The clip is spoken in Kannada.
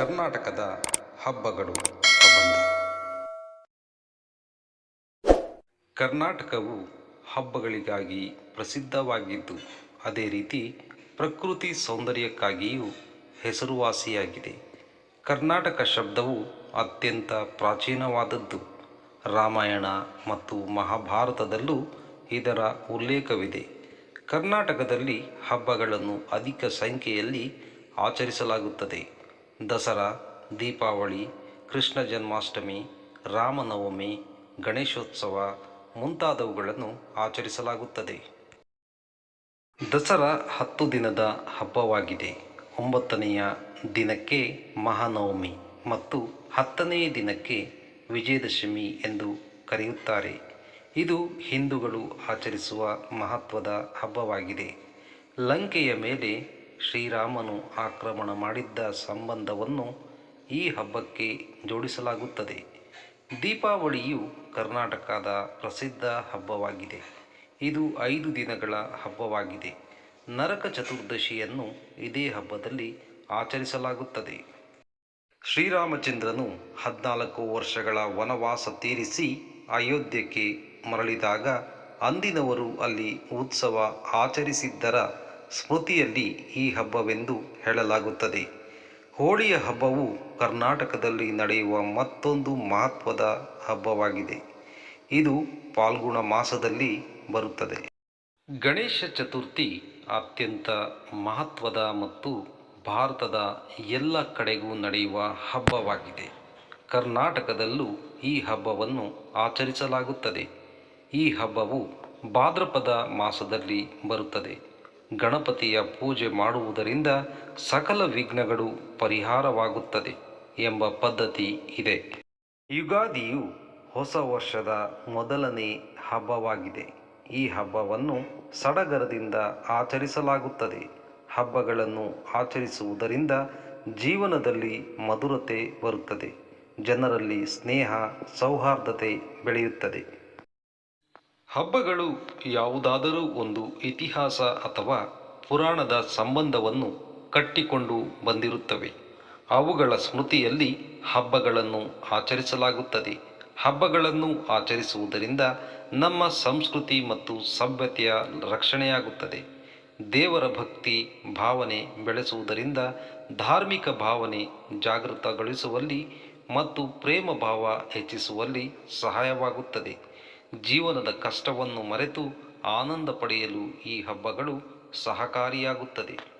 ಕರ್ನಾಟಕದ ಹಬ್ಬಗಳು ಪ್ರಬಂಧ. ಕರ್ನಾಟಕವು ಹಬ್ಬಗಳಿಗಾಗಿ ಪ್ರಸಿದ್ಧವಾಗಿದ್ದು, ಅದೇ ರೀತಿ ಪ್ರಕೃತಿ ಸೌಂದರ್ಯಕ್ಕಾಗಿಯೂ ಹೆಸರುವಾಸಿಯಾಗಿದೆ. ಕರ್ನಾಟಕ ಶಬ್ದವು ಅತ್ಯಂತ ಪ್ರಾಚೀನವಾದದ್ದು. ರಾಮಾಯಣ ಮತ್ತು ಮಹಾಭಾರತದಲ್ಲೂ ಇದರ ಉಲ್ಲೇಖವಿದೆ. ಕರ್ನಾಟಕದಲ್ಲಿ ಹಬ್ಬಗಳನ್ನು ಅಧಿಕ ಸಂಖ್ಯೆಯಲ್ಲಿ ಆಚರಿಸಲಾಗುತ್ತದೆ. ದಸರಾ, ದೀಪಾವಳಿ, ಕೃಷ್ಣ ಜನ್ಮಾಷ್ಟಮಿ ರಾಮನವಮಿ ಗಣೇಶೋತ್ಸವ ಮುಂತಾದವುಗಳನ್ನು ಆಚರಿಸಲಾಗುತ್ತದೆ. ದಸರಾ ಹತ್ತು ದಿನದ ಹಬ್ಬವಾಗಿದೆ. ಒಂಬತ್ತನೆಯ ದಿನಕ್ಕೆ ಮಹಾನವಮಿ ಮತ್ತು ಹತ್ತನೆಯ ದಿನಕ್ಕೆ ವಿಜಯದಶಮಿ ಎಂದು ಕರೆಯುತ್ತಾರೆ. ಇದು ಹಿಂದೂಗಳು ಆಚರಿಸುವ ಮಹತ್ವದ ಹಬ್ಬವಾಗಿದೆ. ಲಂಕೆಯ ಮೇಲೆ ಶ್ರೀರಾಮನು ಆಕ್ರಮಣ ಮಾಡಿದ್ದ ಸಂಬಂಧವನ್ನು ಈ ಹಬ್ಬಕ್ಕೆ ಜೋಡಿಸಲಾಗುತ್ತದೆ. ದೀಪಾವಳಿಯು ಕರ್ನಾಟಕದ ಪ್ರಸಿದ್ಧ ಹಬ್ಬವಾಗಿದೆ. ಇದು ಐದು ದಿನಗಳ ಹಬ್ಬವಾಗಿದೆ. ನರಕ ಚತುರ್ದಶಿಯನ್ನು ಇದೇ ಹಬ್ಬದಲ್ಲಿ ಆಚರಿಸಲಾಗುತ್ತದೆ. ಶ್ರೀರಾಮಚಂದ್ರನು ಹದಿನಾಲ್ಕು ವರ್ಷಗಳ ವನವಾಸ ತೀರಿಸಿ ಅಯೋಧ್ಯಕ್ಕೆ ಮರಳಿದಾಗ ಅಂದಿನವರು ಅಲ್ಲಿ ಉತ್ಸವ ಆಚರಿಸಿದ್ದರ ಸ್ಮೃತಿಯಲ್ಲಿ ಈ ಹಬ್ಬವೆಂದು ಹೇಳಲಾಗುತ್ತದೆ. ಹೋಳಿಯ ಹಬ್ಬವು ಕರ್ನಾಟಕದಲ್ಲಿ ನಡೆಯುವ ಮತ್ತೊಂದು ಮಹತ್ವದ ಹಬ್ಬವಾಗಿದೆ. ಇದು ಪಾಲ್ಗುಣ ಮಾಸದಲ್ಲಿ ಬರುತ್ತದೆ. ಗಣೇಶ ಚತುರ್ಥಿ ಅತ್ಯಂತ ಮಹತ್ವದ ಮತ್ತು ಭಾರತದ ಎಲ್ಲ ಕಡೆಗೂ ನಡೆಯುವ ಹಬ್ಬವಾಗಿದೆ. ಕರ್ನಾಟಕದಲ್ಲೂ ಈ ಹಬ್ಬವನ್ನು ಆಚರಿಸಲಾಗುತ್ತದೆ. ಈ ಹಬ್ಬವು ಭಾದ್ರಪದ ಮಾಸದಲ್ಲಿ ಬರುತ್ತದೆ. ಗಣಪತಿಯ ಪೂಜೆ ಮಾಡುವುದರಿಂದ ಸಕಲ ವಿಘ್ನಗಳು ಪರಿಹಾರವಾಗುತ್ತದೆ ಎಂಬ ಪದ್ಧತಿ ಇದೆ. ಯುಗಾದಿಯು ಹೊಸ ವರ್ಷದ ಮೊದಲನೇ ಹಬ್ಬವಾಗಿದೆ. ಈ ಹಬ್ಬವನ್ನು ಸಡಗರದಿಂದ ಆಚರಿಸಲಾಗುತ್ತದೆ. ಹಬ್ಬಗಳನ್ನು ಆಚರಿಸುವುದರಿಂದ ಜೀವನದಲ್ಲಿ ಮಧುರತೆ ಬರುತ್ತದೆ. ಜನರಲ್ಲಿ ಸ್ನೇಹ, ಸೌಹಾರ್ದತೆ ಬೆಳೆಯುತ್ತದೆ. ಹಬ್ಬಗಳು ಯಾವುದಾದರೂ ಒಂದು ಇತಿಹಾಸ ಅಥವಾ ಪುರಾಣದ ಸಂಬಂಧವನ್ನು ಕಟ್ಟಿಕೊಂಡು ಬಂದಿರುತ್ತವೆ. ಅವುಗಳ ಸ್ಮೃತಿಯಲ್ಲಿ ಹಬ್ಬಗಳನ್ನು ಆಚರಿಸಲಾಗುತ್ತದೆ. ಹಬ್ಬಗಳನ್ನು ಆಚರಿಸುವುದರಿಂದ ನಮ್ಮ ಸಂಸ್ಕೃತಿ ಮತ್ತು ಸಭ್ಯತೆಯ ರಕ್ಷಣೆಯಾಗುತ್ತದೆ. ದೇವರ ಭಕ್ತಿ, ಭಾವನೆ ಬೆಳೆಸುವುದರಿಂದ ಧಾರ್ಮಿಕ ಭಾವನೆ ಜಾಗೃತಗೊಳಿಸುವಲ್ಲಿ ಮತ್ತು ಪ್ರೇಮ ಭಾವ ಹೆಚ್ಚಿಸುವಲ್ಲಿ ಸಹಾಯವಾಗುತ್ತದೆ. ಜೀವನದ ಕಷ್ಟವನ್ನು ಮರೆತು ಆನಂದ ಪಡೆಯಲು ಈ ಹಬ್ಬಗಳು ಸಹಕಾರಿಯಾಗುತ್ತದೆ.